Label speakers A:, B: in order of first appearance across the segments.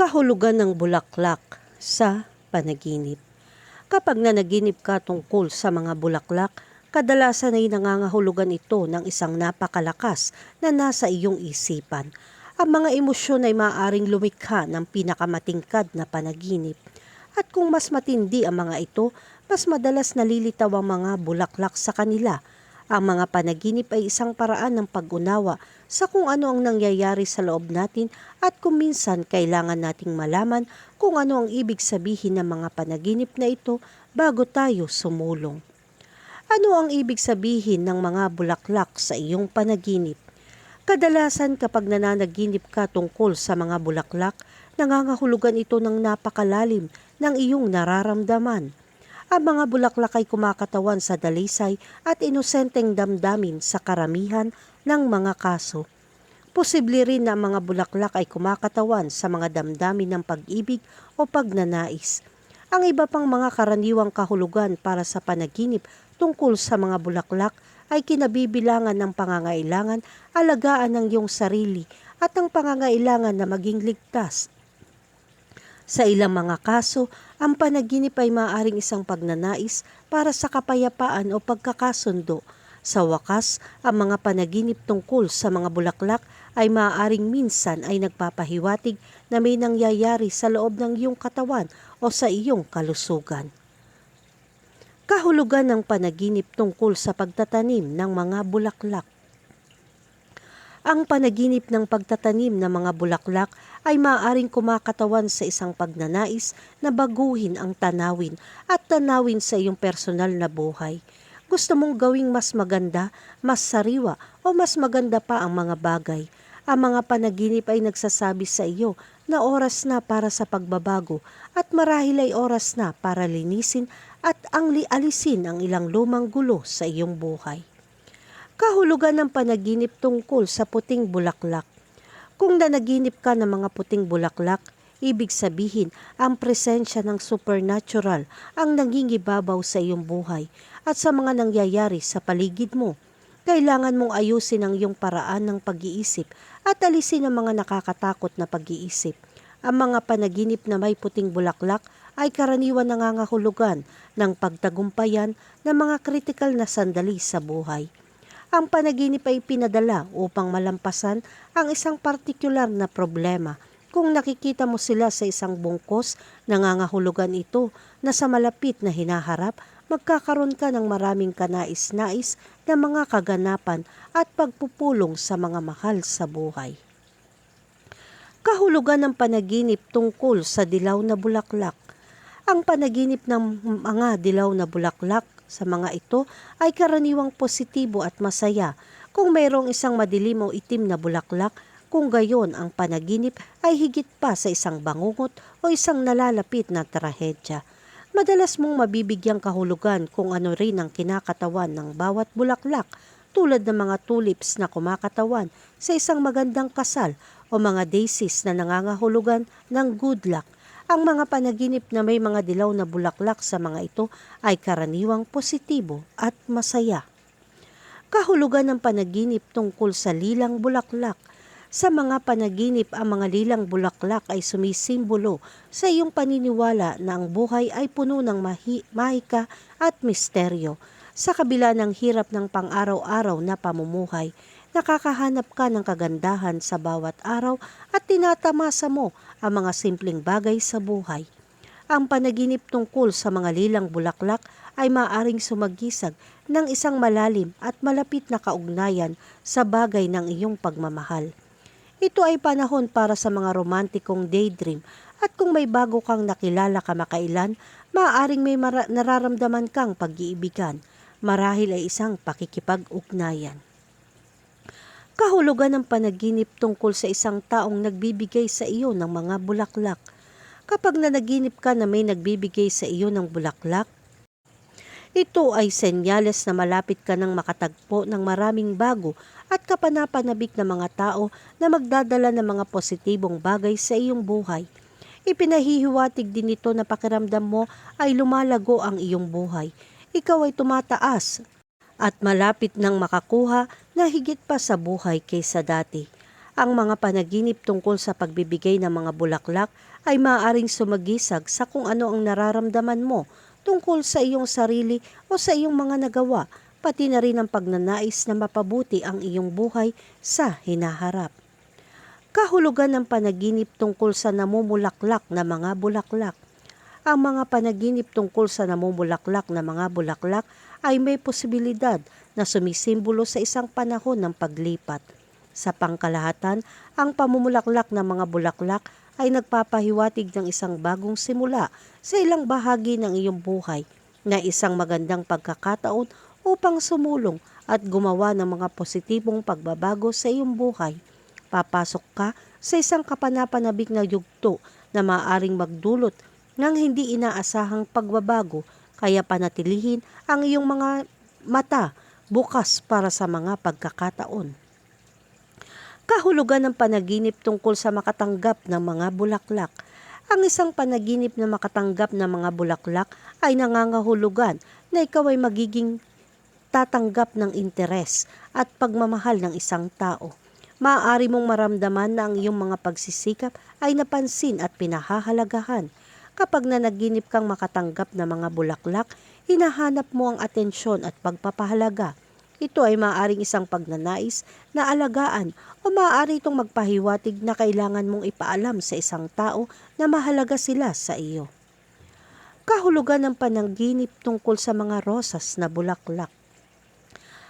A: kahulugan ng bulaklak sa panaginip. Kapag nanaginip ka tungkol sa mga bulaklak, kadalasan ay nangangahulugan ito ng isang napakalakas na nasa iyong isipan. Ang mga emosyon ay maaaring lumikha ng pinakamatingkad na panaginip. At kung mas matindi ang mga ito, mas madalas nalilitaw ang mga bulaklak sa kanila. Ang mga panaginip ay isang paraan ng pag-unawa sa kung ano ang nangyayari sa loob natin at kung minsan kailangan nating malaman kung ano ang ibig sabihin ng mga panaginip na ito bago tayo sumulong. Ano ang ibig sabihin ng mga bulaklak sa iyong panaginip? Kadalasan kapag nananaginip ka tungkol sa mga bulaklak, nangangahulugan ito ng napakalalim ng iyong nararamdaman. Ang mga bulaklak ay kumakatawan sa dalisay at inosenteng damdamin sa karamihan ng mga kaso. Posible rin na ang mga bulaklak ay kumakatawan sa mga damdamin ng pag-ibig o pagnanais. Ang iba pang mga karaniwang kahulugan para sa panaginip tungkol sa mga bulaklak ay kinabibilangan ng pangangailangan alagaan ng iyong sarili at ang pangangailangan na maging ligtas sa ilang mga kaso, ang panaginip ay maaaring isang pagnanais para sa kapayapaan o pagkakasundo. Sa wakas, ang mga panaginip tungkol sa mga bulaklak ay maaaring minsan ay nagpapahiwatig na may nangyayari sa loob ng iyong katawan o sa iyong kalusugan. Kahulugan ng panaginip tungkol sa pagtatanim ng mga bulaklak. Ang panaginip ng pagtatanim ng mga bulaklak ay maaaring kumakatawan sa isang pagnanais na baguhin ang tanawin at tanawin sa iyong personal na buhay. Gusto mong gawing mas maganda, mas sariwa o mas maganda pa ang mga bagay. Ang mga panaginip ay nagsasabi sa iyo na oras na para sa pagbabago at marahil ay oras na para linisin at ang lialisin ang ilang lumang gulo sa iyong buhay kahulugan ng panaginip tungkol sa puting bulaklak. Kung nanaginip ka ng mga puting bulaklak, ibig sabihin ang presensya ng supernatural ang nangingibabaw sa iyong buhay at sa mga nangyayari sa paligid mo. Kailangan mong ayusin ang iyong paraan ng pag-iisip at alisin ang mga nakakatakot na pag-iisip. Ang mga panaginip na may puting bulaklak ay karaniwan nangangahulugan ng pagtagumpayan ng mga kritikal na sandali sa buhay ang panaginip ay pinadala upang malampasan ang isang partikular na problema. Kung nakikita mo sila sa isang bungkos, nangangahulugan ito na sa malapit na hinaharap, magkakaroon ka ng maraming kanais-nais na mga kaganapan at pagpupulong sa mga mahal sa buhay. Kahulugan ng panaginip tungkol sa dilaw na bulaklak. Ang panaginip ng mga dilaw na bulaklak sa mga ito ay karaniwang positibo at masaya. Kung mayroong isang madilim o itim na bulaklak, kung gayon ang panaginip ay higit pa sa isang bangungot o isang nalalapit na trahedya. Madalas mong mabibigyang kahulugan kung ano rin ang kinakatawan ng bawat bulaklak tulad ng mga tulips na kumakatawan sa isang magandang kasal o mga daisies na nangangahulugan ng good luck ang mga panaginip na may mga dilaw na bulaklak sa mga ito ay karaniwang positibo at masaya. Kahulugan ng panaginip tungkol sa lilang bulaklak. Sa mga panaginip, ang mga lilang bulaklak ay sumisimbolo sa iyong paniniwala na ang buhay ay puno ng mahi- mahika at misteryo. Sa kabila ng hirap ng pang-araw-araw na pamumuhay, nakakahanap ka ng kagandahan sa bawat araw at tinatamasa mo ang mga simpleng bagay sa buhay. Ang panaginip tungkol sa mga lilang bulaklak ay maaring sumagisag ng isang malalim at malapit na kaugnayan sa bagay ng iyong pagmamahal. Ito ay panahon para sa mga romantikong daydream at kung may bago kang nakilala kamakailan, maaaring may nararamdaman kang pag-iibigan. Marahil ay isang pakikipag-ugnayan kahulugan ng panaginip tungkol sa isang taong nagbibigay sa iyo ng mga bulaklak. Kapag nanaginip ka na may nagbibigay sa iyo ng bulaklak, ito ay senyales na malapit ka ng makatagpo ng maraming bago at kapanapanabik na mga tao na magdadala ng mga positibong bagay sa iyong buhay. Ipinahihiwatig din ito na pakiramdam mo ay lumalago ang iyong buhay. Ikaw ay tumataas at malapit nang makakuha na higit pa sa buhay kaysa dati. Ang mga panaginip tungkol sa pagbibigay ng mga bulaklak ay maaaring sumagisag sa kung ano ang nararamdaman mo tungkol sa iyong sarili o sa iyong mga nagawa, pati na rin ang pagnanais na mapabuti ang iyong buhay sa hinaharap. Kahulugan ng panaginip tungkol sa namumulaklak na mga bulaklak. Ang mga panaginip tungkol sa namumulaklak na mga bulaklak ay may posibilidad na sumisimbolo sa isang panahon ng paglipat. Sa pangkalahatan, ang pamumulaklak ng mga bulaklak ay nagpapahiwatig ng isang bagong simula sa ilang bahagi ng iyong buhay na isang magandang pagkakataon upang sumulong at gumawa ng mga positibong pagbabago sa iyong buhay. Papasok ka sa isang kapanapanabik na yugto na maaaring magdulot ng hindi inaasahang pagbabago kaya panatilihin ang iyong mga mata bukas para sa mga pagkakataon. Kahulugan ng panaginip tungkol sa makatanggap ng mga bulaklak. Ang isang panaginip na makatanggap ng mga bulaklak ay nangangahulugan na ikaw ay magiging tatanggap ng interes at pagmamahal ng isang tao. Maaari mong maramdaman na ang iyong mga pagsisikap ay napansin at pinahahalagahan. Kapag nanaginip kang makatanggap ng mga bulaklak, hinahanap mo ang atensyon at pagpapahalaga. Ito ay maaaring isang pagnanais na alagaan o maaari itong magpahiwatig na kailangan mong ipaalam sa isang tao na mahalaga sila sa iyo. Kahulugan ng panaginip tungkol sa mga rosas na bulaklak.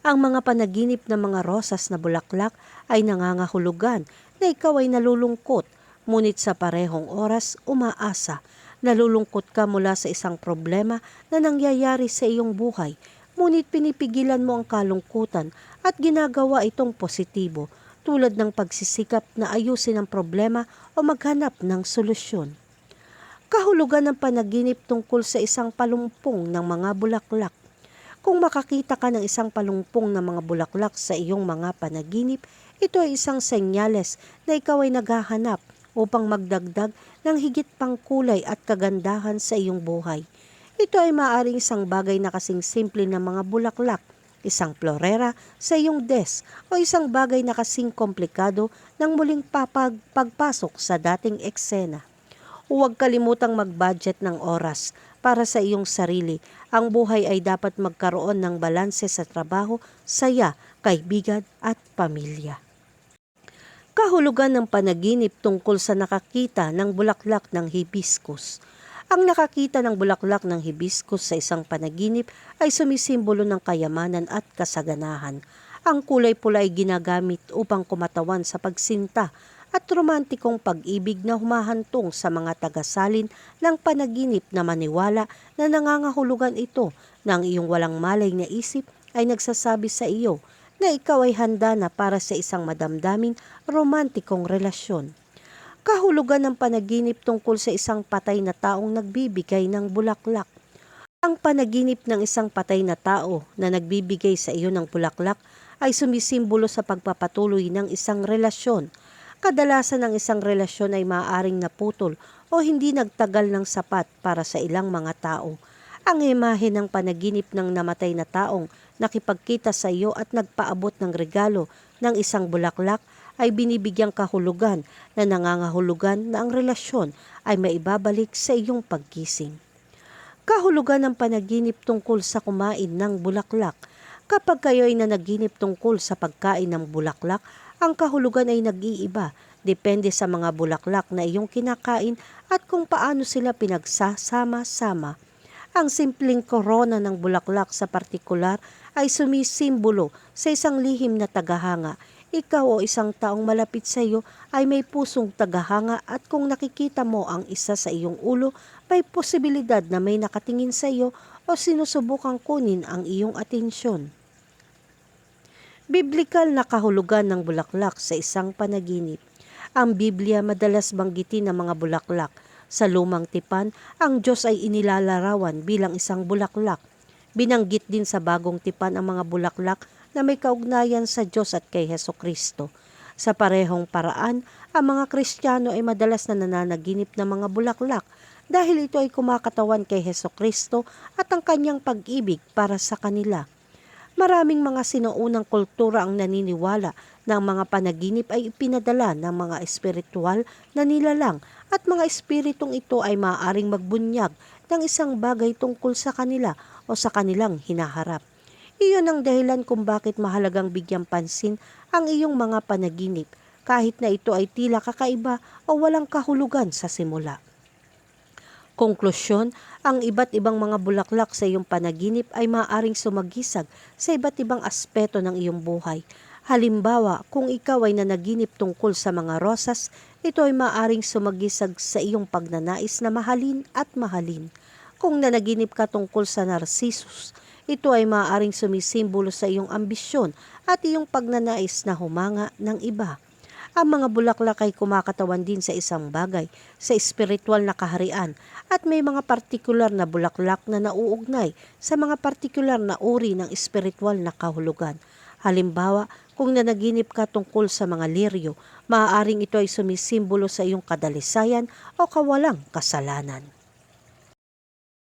A: Ang mga panaginip ng mga rosas na bulaklak ay nangangahulugan na ikaw ay nalulungkot, ngunit sa parehong oras umaasa. Nalulungkot ka mula sa isang problema na nangyayari sa iyong buhay, ngunit pinipigilan mo ang kalungkutan at ginagawa itong positibo tulad ng pagsisikap na ayusin ang problema o maghanap ng solusyon. Kahulugan ng panaginip tungkol sa isang palumpong ng mga bulaklak. Kung makakita ka ng isang palumpong ng mga bulaklak sa iyong mga panaginip, ito ay isang senyales na ikaw ay naghahanap upang magdagdag ng higit pang kulay at kagandahan sa iyong buhay. Ito ay maaaring isang bagay na kasing simple ng mga bulaklak, isang florera sa iyong desk o isang bagay na kasing komplikado ng muling papag pagpasok sa dating eksena. Huwag kalimutang mag-budget ng oras para sa iyong sarili. Ang buhay ay dapat magkaroon ng balanse sa trabaho, saya, kaibigan at pamilya. Kahulugan ng panaginip tungkol sa nakakita ng bulaklak ng hibiscus. Ang nakakita ng bulaklak ng hibiscus sa isang panaginip ay sumisimbolo ng kayamanan at kasaganahan. Ang kulay pula ay ginagamit upang kumatawan sa pagsinta at romantikong pag-ibig na humahantong sa mga tagasalin ng panaginip na maniwala na nangangahulugan ito ng iyong walang malay na isip ay nagsasabi sa iyo na ikaw ay handa na para sa isang madamdaming romantikong relasyon. Kahulugan ng panaginip tungkol sa isang patay na taong nagbibigay ng bulaklak. Ang panaginip ng isang patay na tao na nagbibigay sa iyo ng bulaklak ay sumisimbolo sa pagpapatuloy ng isang relasyon. Kadalasan ng isang relasyon ay maaaring naputol o hindi nagtagal ng sapat para sa ilang mga tao. Ang imahe ng panaginip ng namatay na taong nakipagkita sa iyo at nagpaabot ng regalo ng isang bulaklak ay binibigyang kahulugan na nangangahulugan na ang relasyon ay maibabalik sa iyong pagkising. Kahulugan ng panaginip tungkol sa kumain ng bulaklak. Kapag kayo ay nanaginip tungkol sa pagkain ng bulaklak, ang kahulugan ay nag-iiba depende sa mga bulaklak na iyong kinakain at kung paano sila pinagsasama-sama. Ang simpleng korona ng bulaklak sa partikular ay sumisimbolo sa isang lihim na tagahanga. Ikaw o isang taong malapit sa iyo ay may pusong tagahanga at kung nakikita mo ang isa sa iyong ulo, may posibilidad na may nakatingin sa iyo o sinusubukang kunin ang iyong atensyon. Biblikal na kahulugan ng bulaklak sa isang panaginip. Ang Biblia madalas banggitin ng mga bulaklak. Sa lumang tipan, ang Diyos ay inilalarawan bilang isang bulaklak. Binanggit din sa bagong tipan ang mga bulaklak na may kaugnayan sa Diyos at kay Heso Kristo. Sa parehong paraan, ang mga Kristiyano ay madalas na nananaginip ng mga bulaklak dahil ito ay kumakatawan kay Heso Kristo at ang kanyang pag-ibig para sa kanila. Maraming mga sinuunang kultura ang naniniwala na ang mga panaginip ay ipinadala ng mga espiritual na nilalang at mga espiritong ito ay maaaring magbunyag ng isang bagay tungkol sa kanila o sa kanilang hinaharap. Iyon ang dahilan kung bakit mahalagang bigyang pansin ang iyong mga panaginip kahit na ito ay tila kakaiba o walang kahulugan sa simula. Konklusyon, ang iba't ibang mga bulaklak sa iyong panaginip ay maaaring sumagisag sa iba't ibang aspeto ng iyong buhay. Halimbawa, kung ikaw ay nanaginip tungkol sa mga rosas, ito ay maaaring sumagisag sa iyong pagnanais na mahalin at mahalin. Kung nanaginip ka tungkol sa narcissus, ito ay maaaring sumisimbolo sa iyong ambisyon at iyong pagnanais na humanga ng iba. Ang mga bulaklak ay kumakatawan din sa isang bagay, sa espiritual na kaharian, at may mga partikular na bulaklak na nauugnay sa mga partikular na uri ng espiritual na kahulugan. Halimbawa, kung nanaginip ka tungkol sa mga liryo, maaaring ito ay sumisimbolo sa iyong kadalisayan o kawalang kasalanan.